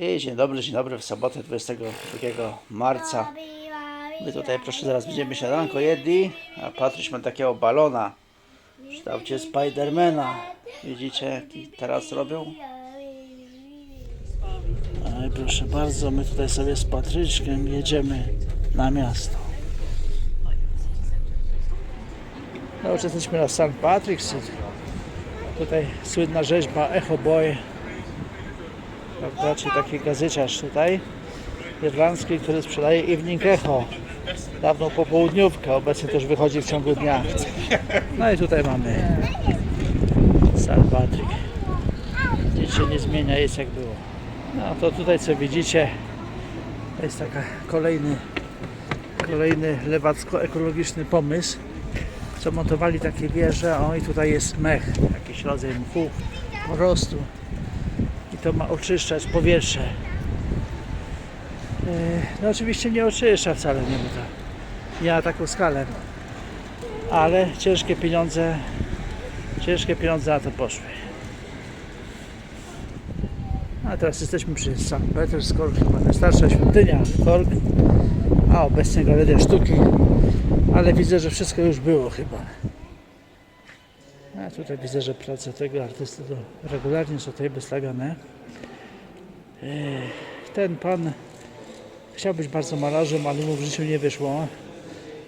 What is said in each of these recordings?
I dzień dobry, dzień dobry w sobotę 22 marca. My tutaj proszę zaraz będziemy śniadanko jedli, a Patryś ma takiego balona w kształcie Spidermana. Widzicie jaki teraz robią? Aj, proszę bardzo, my tutaj sobie z Patryczkiem jedziemy na miasto. No już jesteśmy na St. Patrick's. Tutaj słynna rzeźba Echo Boy prawda, czy taki gazyciarz tutaj irlandzki, który sprzedaje Evening Echo. Dawną popołudniówkę, obecnie też wychodzi w ciągu dnia. No i tutaj mamy St. Patrick. Nic się nie zmienia, jest jak było. No to tutaj co widzicie to jest taka kolejny kolejny lewacko-ekologiczny pomysł co montowali takie wieże, o i tutaj jest mech, jakiś rodzaj mchu po prostu to ma oczyszczać powietrze. Yy, No oczywiście nie oczyszcza wcale, nie ma. Nie na taką skalę. Ale ciężkie pieniądze, ciężkie pieniądze na to poszły. A teraz jesteśmy przy St. Peter's chyba najstarsza świątynia Cork, a obecnie galeria sztuki, ale widzę, że wszystko już było chyba. A tutaj widzę, że prace tego artysty to regularnie są tutaj wystawiane. Ech, Ten pan chciał być bardzo malarzem, ale mu w życiu nie wyszło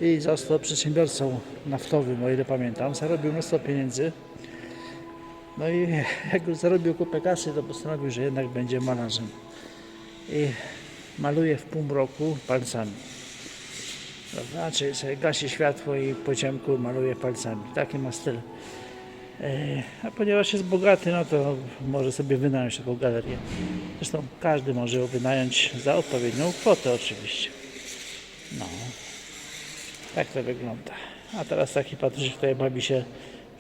i został przedsiębiorcą naftowym, o ile pamiętam. Zarobił mnóstwo pieniędzy. No i jak już zarobił kupę kasy, to postanowił, że jednak będzie malarzem. I maluje w półmroku palcami. Czyli sobie gasi światło i po ciemku maluje palcami. Taki ma styl. E, A ponieważ jest bogaty, no to może sobie wynająć taką galerię. Zresztą każdy może ją wynająć za odpowiednią kwotę oczywiście. No. Tak to wygląda. A teraz taki Patryk tutaj bawi się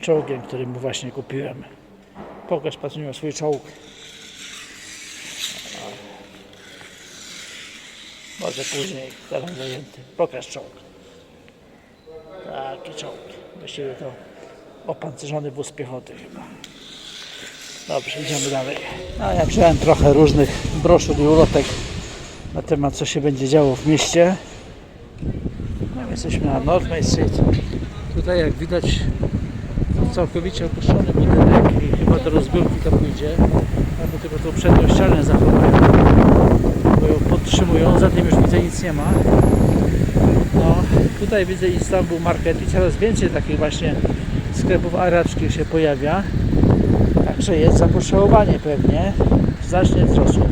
czołgiem, który mu właśnie kupiłem. Pokaż Patryk swój czołg. Może później, teraz zajęty. Pokaż czołg. Taki czołg. Właściwie to opancerzony wóz piechoty chyba. Dobrze, idziemy dalej. No, ja wziąłem trochę różnych broszur i ulotek na temat, co się będzie działo w mieście. No, jesteśmy na North Main Street. Tutaj, jak widać, całkowicie opuszczony budynek i chyba do rozbiórki to pójdzie. Albo tylko tą przednią ścianę zachowają, bo ją podtrzymują. Za tym już widzę nic nie ma. No, tutaj widzę Istanbul Market i coraz więcej takich właśnie sklepów araczkich się pojawia. Także jest zapotrzebowanie pewnie. Znacznie wzrosło.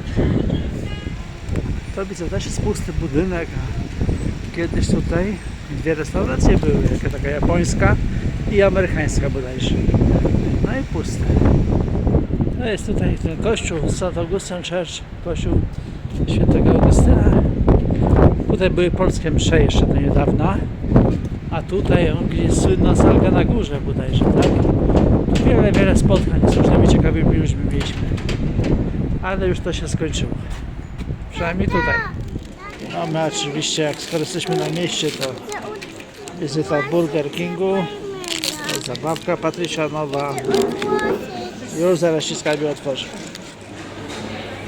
To widzę, też jest pusty budynek. Kiedyś tutaj dwie restauracje były, jaka taka japońska i amerykańska bodajże. No i puste. No jest tutaj ten kościół St. Augustine Church, kościół świętego Augustyna. Tutaj były polskie msze jeszcze do niedawna. A tutaj, o, gdzie jest słynna salga na górze bodajże, tak? Wiele, wiele spotkań z różnymi ciekawymi ludźmi mieliśmy. Ale już to się skończyło. Przynajmniej tutaj. No my oczywiście, jak skoro jesteśmy na mieście, to wizyta Burger Kingu. Zabawka Patrycia nowa. Już zaraz się skarbie otworzy.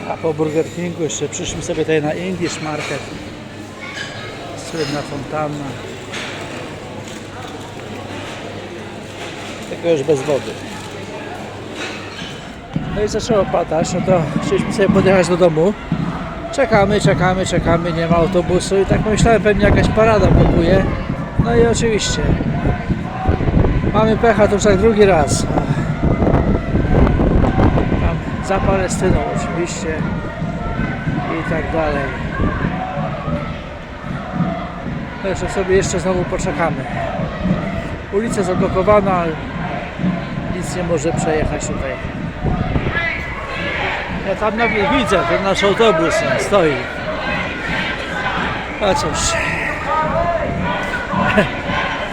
A po Burger Kingu jeszcze przyszliśmy sobie tutaj na English Market. Słynna fontanna. Tylko już bez wody. No i zaczęło padać, no to chcieliśmy sobie podjechać do domu. Czekamy, czekamy, czekamy, nie ma autobusu i tak myślałem, pewnie jakaś parada blokuje. No i oczywiście. Mamy pecha to już tak drugi raz. Tam za Palestyną oczywiście i tak dalej. Także sobie jeszcze znowu poczekamy. Ulica zablokowana, nic nie może przejechać tutaj. Ja tam nawet widzę, ten nasz autobus stoi. A cóż.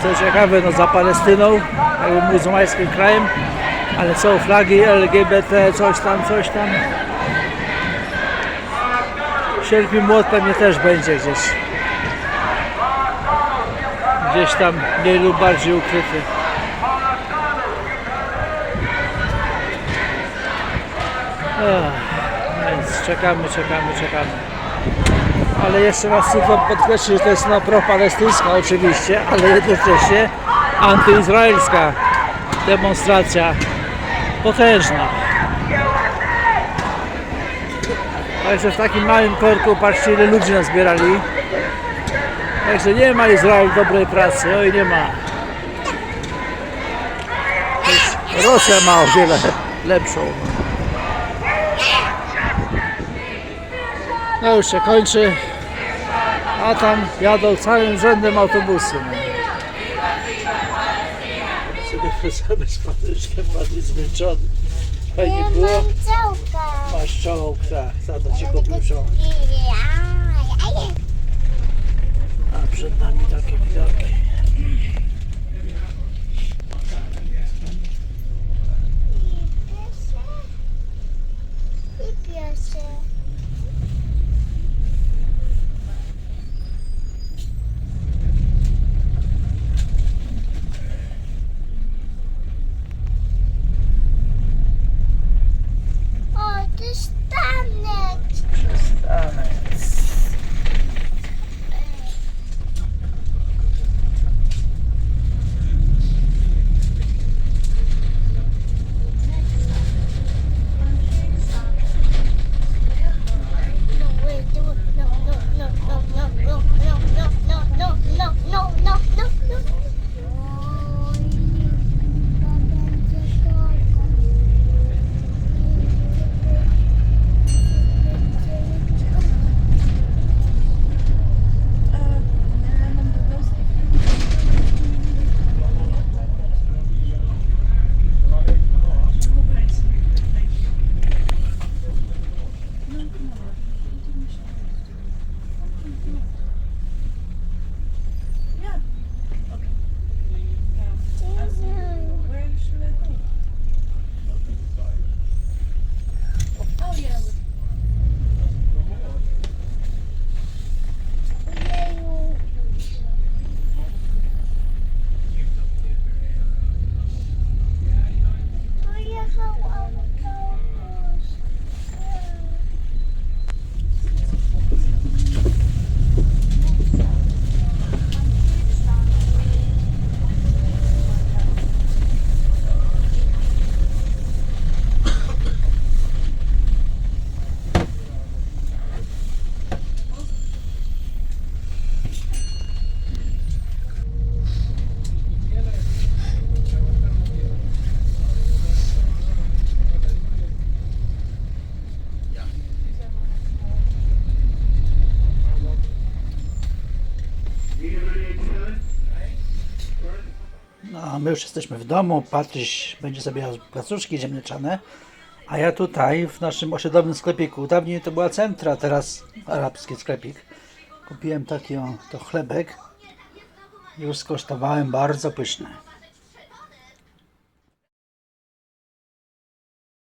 Co ciekawe, no za Palestyną, jakby muzułmańskim krajem, ale są flagi LGBT, coś tam, coś tam. Sierp i młot pewnie też będzie gdzieś. Gdzieś tam mniej lub bardziej ukryty. Czekamy, czekamy, czekamy. Ale jeszcze raz chcę podkreślić, że to jest no pro-palestyńska oczywiście, ale jednocześnie antyizraelska demonstracja potężna. Także w takim małym korku patrzcie ile ludzi nazbierali. Także nie ma Izrael dobrej pracy, oj nie ma. Rosja ma o wiele lepszą. No już się kończy, a tam jadą całym rzędem autobusy. no. Sobie wracamy z patyczkiem, pan jest zmęczony. Fajnie było. Masz czołg, tak, tata ci kupił czołg. A przed nami takie widoki. My już jesteśmy w domu. Patryś będzie sobie jadł placuszki ziemniaczane. A ja tutaj w naszym osiedlowym sklepiku. Dawniej to była centra, teraz arabski sklepik. Kupiłem taki o, to chlebek. Już skosztowałem bardzo pyszny.